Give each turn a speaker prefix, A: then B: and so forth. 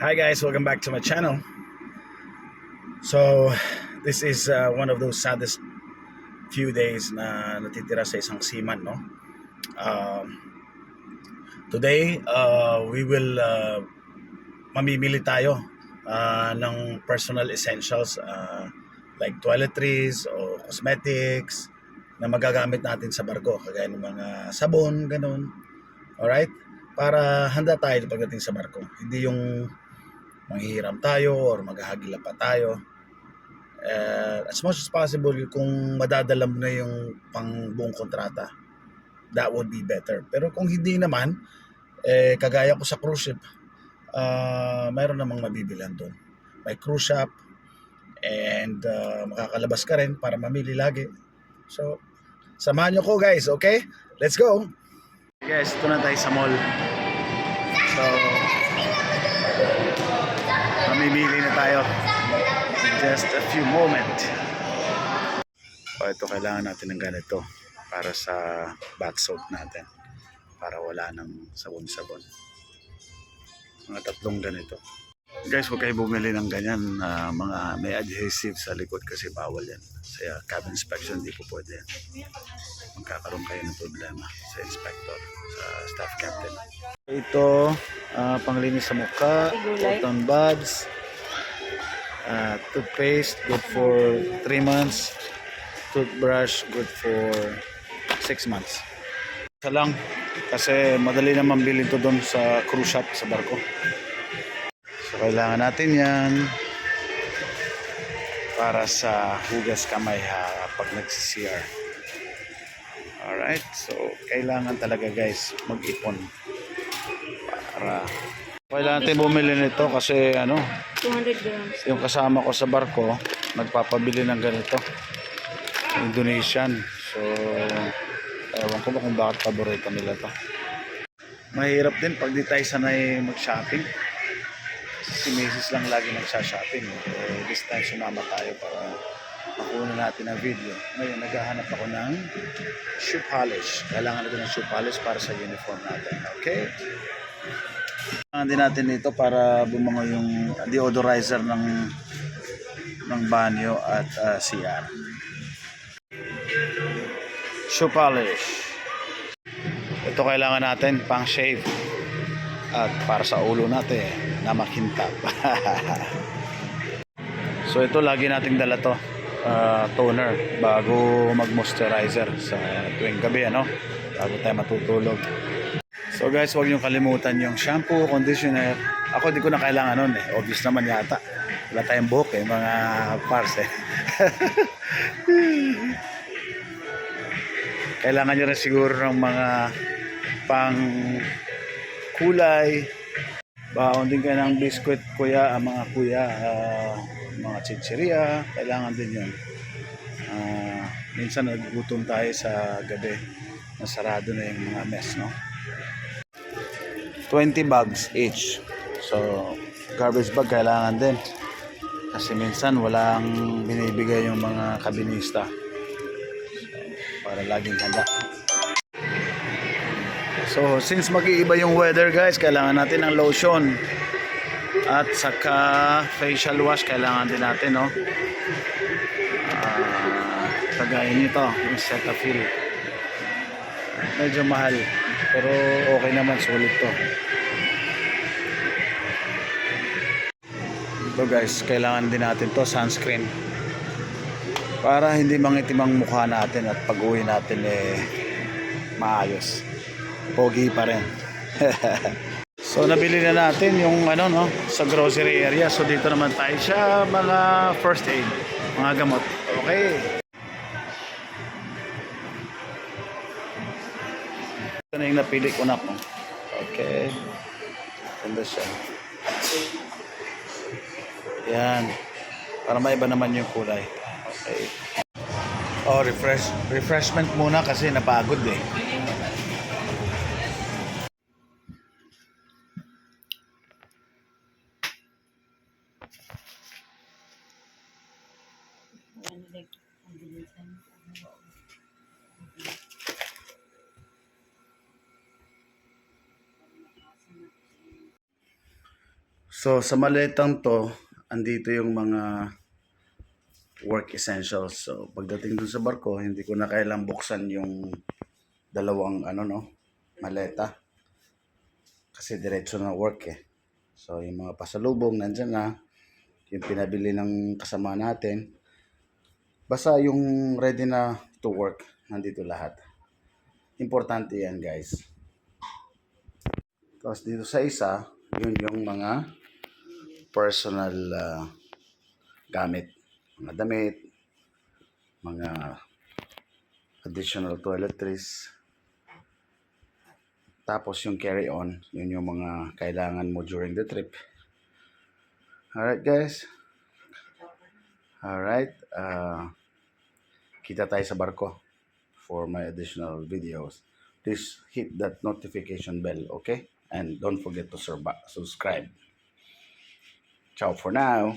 A: Hi guys, welcome back to my channel. So, this is uh, one of those saddest few days na natitira sa isang seaman, no? Um, today, uh, we will uh, mamimili tayo uh, ng personal essentials uh, like toiletries o cosmetics na magagamit natin sa barko, kagaya ng mga sabon, ganun. Alright? Para handa tayo pagdating sa barko. Hindi yung manghihiram tayo or maghahagila pa tayo. Uh, as much as possible, kung madadala mo na yung pang buong kontrata, that would be better. Pero kung hindi naman, eh, kagaya ko sa cruise ship, uh, mayroon namang mabibilan doon. May cruise shop, and uh, makakalabas ka rin para mamili lagi. So, samahan nyo ko guys, okay? Let's go! Guys, ito na tayo sa mall. So, mamimili na tayo in just a few moment. O, ito kailangan natin ng ganito para sa bath soap natin. Para wala ng sabon-sabon. Mga tatlong ganito. Guys, huwag kayo bumili ng ganyan. ah, mga may adhesive sa likod kasi bawal yan. Sa cabin inspection, di po pwede yan. Magkakaroon kayo ng problema sa inspector, sa staff captain. Ito, ah, panglinis sa mukha, cotton buds, ah, toothpaste, good for 3 months, toothbrush, good for 6 months. Isa lang, kasi madali naman bilhin to doon sa cruise shop sa barko. Kailangan natin yan para sa hugas kamay ha pag nagsi-CR. Alright, so kailangan talaga guys mag-ipon para kailangan natin bumili nito kasi ano
B: 200 grams.
A: yung kasama ko sa barko nagpapabili ng ganito Indonesian so ewan ko ba kung bakit paborito nila to mahirap din pag di tayo sanay mag shopping si Macy's lang lagi nagsha-shopping eh, this time sumama tayo para makuha natin ang video ngayon naghahanap ako ng shoe polish kailangan natin ng shoe polish para sa uniform natin okay kailangan din natin ito para bumango yung deodorizer ng ng banyo at ah, CR. Shoe polish. Ito kailangan natin pang shave at para sa ulo natin na makintab. so ito lagi nating dala to ah, toner bago mag moisturizer sa tuwing gabi ano bago tayo matutulog. So guys, huwag niyong kalimutan yung shampoo, conditioner. Ako di ko na kailangan nun eh. Obvious naman yata. Wala tayong buhok eh, mga pars eh. kailangan nyo rin siguro ng mga pang kulay. Baon din kayo ng biskwit, kuya, ah, mga kuya, ah, mga chicheria. Kailangan din yun. Ah, minsan nagugutom tayo sa gabi. Nasarado na yung mga mess, no? 20 bags each. So, garbage bag kailangan din. Kasi minsan walang binibigay yung mga kabinista. Para laging handa. So, since mag-iiba yung weather guys, kailangan natin ng lotion. At saka facial wash kailangan din natin, no? Ah, kagaya nito, yung Cetaphil. Medyo mahal. Pero okay naman, sulit to. Ito guys, kailangan din natin to sunscreen. Para hindi mangitim ang mukha natin at pag uwi natin eh maayos. Pogi pa rin. so nabili na natin yung ano no sa grocery area. So dito naman tayo sa mga first aid, mga gamot. Okay. Ito na yung napili ko na po. Okay. Ganda siya. Yan. Para maiba naman yung kulay. Okay. Oh, refresh refreshment muna kasi napagod eh. Ano, ano, ano, so, sa maletang to, andito yung mga work essentials. So, pagdating dun sa barko, hindi ko na kailang buksan yung dalawang, ano no, maleta. Kasi diretso na work eh. So, yung mga pasalubong, nandyan na. Yung pinabili ng kasama natin. Basta yung ready na to work, nandito lahat. Importante yan guys. Tapos dito sa isa, yun yung mga personal ah, gamit. Mga damit, mga additional toiletries. Tapos yung carry-on, yun yung mga kailangan mo during the trip. Alright guys. Alright. ah kita tayo sa barko for my additional videos. Please hit that notification bell, okay? And don't forget to subscribe. Ciao for now.